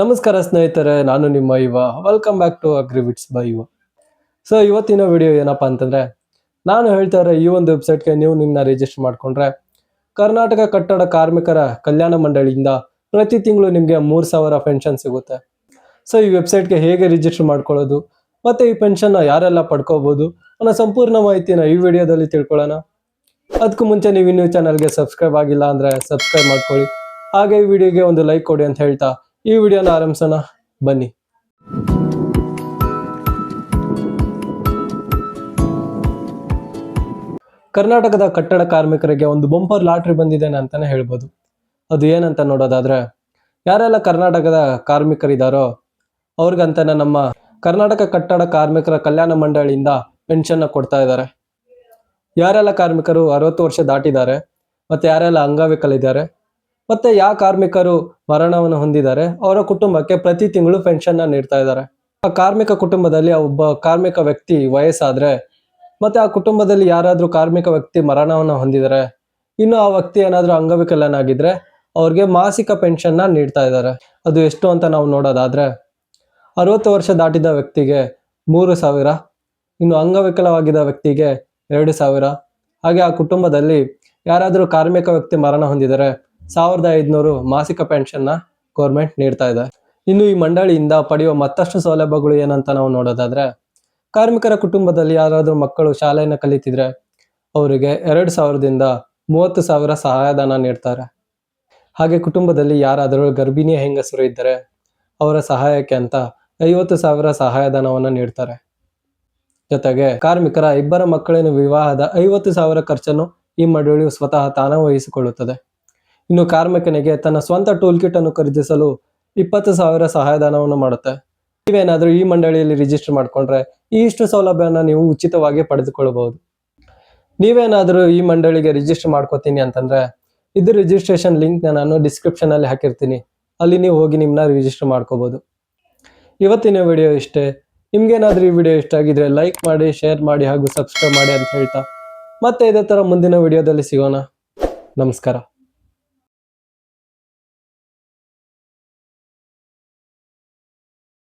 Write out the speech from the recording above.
ನಮಸ್ಕಾರ ಸ್ನೇಹಿತರೆ, ನಾನು ನಿಮ್ಮ Yuva welcome back to Agriwits by Yuva so ಇವತ್ತಿನ ವಿಡಿಯೋ ಏನಪ್ಪ ಅಂತಂದ್ರೆ, ನಾನು ಹೇಳ್ತಾ ಇರೋ ಈ ಒಂದು ವೆಬ್ಸೈಟ್ಗೆ ನೀವು ನಿಮ್ಮನ್ನ ರಿಜಿಸ್ಟರ್ ಮಾಡಿಕೊಂಡ್ರೆ, ಕರ್ನಾಟಕ ಕಟ್ಟಡ ಕಾರ್ಮಿಕರ ಕಲ್ಯಾಣ ಮಂಡಳಿಯಿಂದ ಪ್ರತಿ ತಿಂಗಳು ನಿಮಗೆ ಮೂರು ಸಾವಿರ ಪೆನ್ಷನ್ ಸಿಗುತ್ತೆ. ಸೊ ಈ ವೆಬ್ಸೈಟ್ಗೆ ಹೇಗೆ ರಿಜಿಸ್ಟರ್ ಮಾಡ್ಕೊಳ್ಳೋದು, ಮತ್ತೆ ಈ ಪೆನ್ಷನ್ನ ಯಾರೆಲ್ಲ ಪಡ್ಕೋಬೋದು ಅನ್ನೋ ಸಂಪೂರ್ಣ ಮಾಹಿತಿನ ಈ ವಿಡಿಯೋದಲ್ಲಿ ತಿಳ್ಕೊಳ್ಳೋಣ. ಅದಕ್ಕೂ ಮುಂಚೆ ನೀವು ಇನ್ನೂ ಚಾನಲ್ಗೆ ಸಬ್ಸ್ಕ್ರೈಬ್ ಆಗಿಲ್ಲ ಅಂದರೆ ಸಬ್ಸ್ಕ್ರೈಬ್ ಮಾಡ್ಕೊಳ್ಳಿ. ಹಾಗೆ ಈ ವಿಡಿಯೋಗೆ ಒಂದು ಲೈಕ್ ಕೊಡಿ ಅಂತ ಹೇಳ್ತಾ ಈ ವಿಡಿಯೋನ ಆರಂಭಿಸೋಣ. ಬನ್ನಿ. ಕರ್ನಾಟಕದ ಕಟ್ಟಡ ಕಾರ್ಮಿಕರಿಗೆ ಒಂದು ಬಂಪರ್ ಲಾಟ್ರಿ ಬಂದಿದೆ ಅಂತಾನೆ ಹೇಳ್ಬೋದು. ಅದು ಏನಂತ ನೋಡೋದಾದ್ರೆ, ಯಾರೆಲ್ಲ ಕರ್ನಾಟಕದ ಕಾರ್ಮಿಕರಿದ್ದಾರೋ ಅವ್ರಿಗಂತಾನೆ ನಮ್ಮ ಕರ್ನಾಟಕ ಕಟ್ಟಡ ಕಾರ್ಮಿಕರ ಕಲ್ಯಾಣ ಮಂಡಳಿಯಿಂದ ಪೆನ್ಷನ್ನ ಕೊಡ್ತಾ ಇದ್ದಾರೆ. ಯಾರೆಲ್ಲ ಕಾರ್ಮಿಕರು ಅರವತ್ತು ವರ್ಷ ದಾಟಿದ್ದಾರೆ, ಮತ್ತೆ ಯಾರೆಲ್ಲ ಅಂಗವಿಕಲಿದ್ದಾರೆ ಮತ್ತೆ ಯಾವ ಕಾರ್ಮಿಕರು ಮರಣವನ್ನು ಹೊಂದಿದ್ದಾರೆ? ಅವರ ಕುಟುಂಬಕ್ಕೆ ಪ್ರತಿ ತಿಂಗಳು ಪೆನ್ಷನ್ ನೀಡ್ತಾ ಇದ್ದಾರೆ. ಆ ಕಾರ್ಮಿಕ ಕುಟುಂಬದಲ್ಲಿ ಒಬ್ಬ ಕಾರ್ಮಿಕ ವ್ಯಕ್ತಿ ವಯಸ್ಸಾದ್ರೆ, ಮತ್ತೆ ಆ ಕುಟುಂಬದಲ್ಲಿ ಯಾರಾದರೂ ಕಾರ್ಮಿಕ ವ್ಯಕ್ತಿ ಮರಣವನ್ನು ಹೊಂದಿದರೆ, ಇನ್ನು ಆ ವ್ಯಕ್ತಿ ಏನಾದರೂ ಅಂಗವಿಕಲನಾಗಿದ್ರೆ, ಅವ್ರಿಗೆ ಮಾಸಿಕ ಪೆನ್ಷನ್ನ ನೀಡ್ತಾ ಇದ್ದಾರೆ. ಅದು ಎಷ್ಟು ಅಂತ ನಾವು ನೋಡೋದಾದ್ರೆ, ಅರವತ್ತು ವರ್ಷ ದಾಟಿದ ವ್ಯಕ್ತಿಗೆ ಮೂರು ಸಾವಿರ, ಇನ್ನು ಅಂಗವಿಕಲವಾಗಿದ್ದ ವ್ಯಕ್ತಿಗೆ ಎರಡು ಸಾವಿರ. ಹಾಗೆ ಆ ಕುಟುಂಬದಲ್ಲಿ ಯಾರಾದರೂ ಕಾರ್ಮಿಕ ವ್ಯಕ್ತಿ ಮರಣ ಹೊಂದಿದರೆ ಸಾವಿರದ ಐದುನೂರು ಮಾಸಿಕ ಪೆನ್ಷನ್ನ ಗೌರ್ಮೆಂಟ್ ನೀಡ್ತಾ ಇದೆ. ಇನ್ನು ಈ ಮಂಡಳಿಯಿಂದ ಪಡೆಯುವ ಮತ್ತಷ್ಟು ಸೌಲಭ್ಯಗಳು ಏನಂತ ನಾವು ನೋಡೋದಾದ್ರೆ, ಕಾರ್ಮಿಕರ ಕುಟುಂಬದಲ್ಲಿ ಯಾರಾದರೂ ಮಕ್ಕಳು ಶಾಲೆಯನ್ನು ಕಲಿತಿದ್ರೆ ಅವರಿಗೆ ಎರಡು ಸಾವಿರದಿಂದ ಮೂವತ್ತು ಸಾವಿರ ಸಹಾಯಧನ ನೀಡ್ತಾರೆ. ಹಾಗೆ ಕುಟುಂಬದಲ್ಲಿ ಯಾರಾದರೂ ಗರ್ಭಿಣಿ ಹೆಂಗಸರು ಇದ್ದರೆ ಅವರ ಸಹಾಯಕ್ಕೆ ಅಂತ ಐವತ್ತು ಸಾವಿರ ಸಹಾಯಧನವನ್ನು ನೀಡ್ತಾರೆ. ಜೊತೆಗೆ ಕಾರ್ಮಿಕರ ಇಬ್ಬರ ಮಕ್ಕಳಿನ ವಿವಾಹದ ಐವತ್ತು ಸಾವಿರ ಖರ್ಚನ್ನು ಈ ಮಂಡಳಿಯು ಸ್ವತಃ ತಾನ ವಹಿಸಿಕೊಳ್ಳುತ್ತದೆ. ಇನ್ನು ಕಾರ್ಮಿಕನಿಗೆ ತನ್ನ ಸ್ವಂತ ಟೂಲ್ ಕಿಟ್ ಅನ್ನು ಖರೀದಿಸಲು ಇಪ್ಪತ್ತು ಸಾವಿರ ಸಹಾಯಧನವನ್ನು ಮಾಡುತ್ತೆ. ನೀವೇನಾದರೂ ಈ ಮಂಡಳಿಯಲ್ಲಿ ರಿಜಿಸ್ಟರ್ ಮಾಡಿಕೊಂಡ್ರೆ ಈ ಇಷ್ಟು ಸೌಲಭ್ಯನ ನೀವು ಉಚಿತವಾಗಿ ಪಡೆದುಕೊಳ್ಳಬಹುದು. ನೀವೇನಾದರೂ ಈ ಮಂಡಳಿಗೆ ರಿಜಿಸ್ಟರ್ ಮಾಡ್ಕೋತೀನಿ ಅಂತಂದ್ರೆ ಇದು ರಿಜಿಸ್ಟ್ರೇಷನ್ ಲಿಂಕ್ನ ನಾನು ಡಿಸ್ಕ್ರಿಪ್ಷನ್ ಅಲ್ಲಿ ಹಾಕಿರ್ತೀನಿ. ಅಲ್ಲಿ ನೀವು ಹೋಗಿ ನಿಮ್ಮನ್ನ ರಿಜಿಸ್ಟರ್ ಮಾಡ್ಕೋಬಹುದು ಇವತ್ತಿನ ವಿಡಿಯೋ ಇಷ್ಟೇ. ನಿಮ್ಗೇನಾದ್ರೂ ಈ ವಿಡಿಯೋ ಇಷ್ಟ ಆಗಿದ್ರೆ ಲೈಕ್ ಮಾಡಿ ಶೇರ್ ಮಾಡಿ ಹಾಗೂ ಸಬ್ಸ್ಕ್ರೈಬ್ ಮಾಡಿ ಅಂತ ಹೇಳ್ತಾ. ಮತ್ತೆ ಇದೇ ತರ ಮುಂದಿನ ವಿಡಿಯೋದಲ್ಲಿ ಸಿಗೋಣ. ನಮಸ್ಕಾರ.